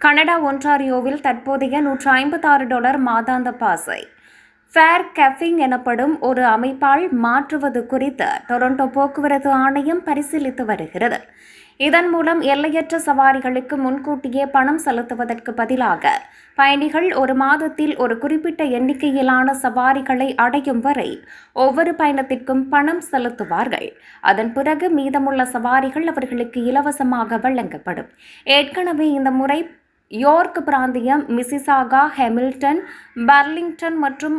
Canada ஒன்டாரியோவில் தற்போதைய நூற்று ஐம்பத்தாறு டாலர் மாதாந்த பாஸை ஃபேர் கெஃபிங் எனப்படும் ஒரு அமைப்பால் மாற்றுவது குறித்து டொரண்டோ போக்குவரத்து ஆணையம் பரிசீலித்து வருகிறது. இதன் மூலம் எல்லையற்ற சவாரிகளுக்கு முன்கூட்டியே பணம் செலுத்துவதற்கு பதிலாக பயணிகள் ஒரு மாதத்தில் ஒரு குறிப்பிட்ட எண்ணிக்கையிலான சவாரிகளை அடையும் வரை ஒவ்வொரு பயணத்திற்கும் பணம் செலுத்துவார்கள். அதன் பிறகு மீதமுள்ள சவாரிகள் அவர்களுக்கு இலவசமாக வழங்கப்படும். ஏற்கனவே இந்த முறை யோர்க் பிராந்தியம் மிசிசாகா ஹெமில்டன் பர்லிங்டன் மற்றும்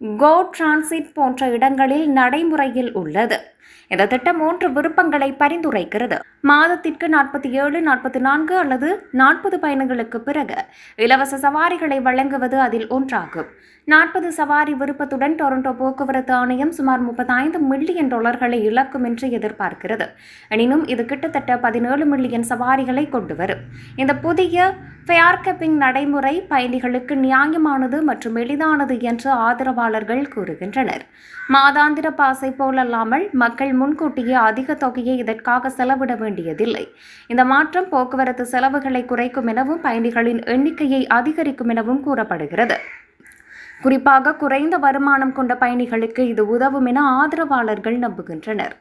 கோ டிரான்சிட் போன்ற இடங்களில் நடைமுறையில் உள்ளது. இந்த திட்டம் மூன்று விருப்பங்களை பரிந்துரைக்கிறது. மாதத்திற்கு நாற்பத்தி ஏழு நாற்பத்தி நான்கு அல்லது நாற்பது பயணங்களுக்கு பிறகு இலவச சவாரிகளை வழங்குவது அதில் ஒன்றாகும். நாற்பது சவாரி விருப்பத்துடன் டொரண்டோ போக்குவரத்து ஆணையம் சுமார் முப்பத்தைந்து மில்லியன் டாலர்களை இழக்கும் என்று எதிர்பார்க்கிறது. எனினும் இது கிட்டத்தட்ட பதினேழு மில்லியன் சவாரிகளை கொண்டு வரும். இந்த புதிய ஃபேர் கப்பிங் நடைமுறை பயணிகளுக்கு நியாயமானது மற்றும் எளிதானது என்று ஆதரவாளர்கள் கூறுகின்றனர். மாதாந்திர பாசை போலல்லாமல் மக்கள் மக்கள் முன்கூட்டியே அதிக தொகையை இதற்காக செலவிட வேண்டியதில்லை. இந்த மாற்றம் போக்குவரத்து செலவுகளை குறைக்கும் எனவும் பயணிகளின் எண்ணிக்கையை அதிகரிக்கும் எனவும் கூறப்படுகிறது. குறிப்பாக குறைந்த வருமானம் கொண்ட பயணிகளுக்கு இது உதவும் என ஆதரவாளர்கள் நம்புகின்றனர்.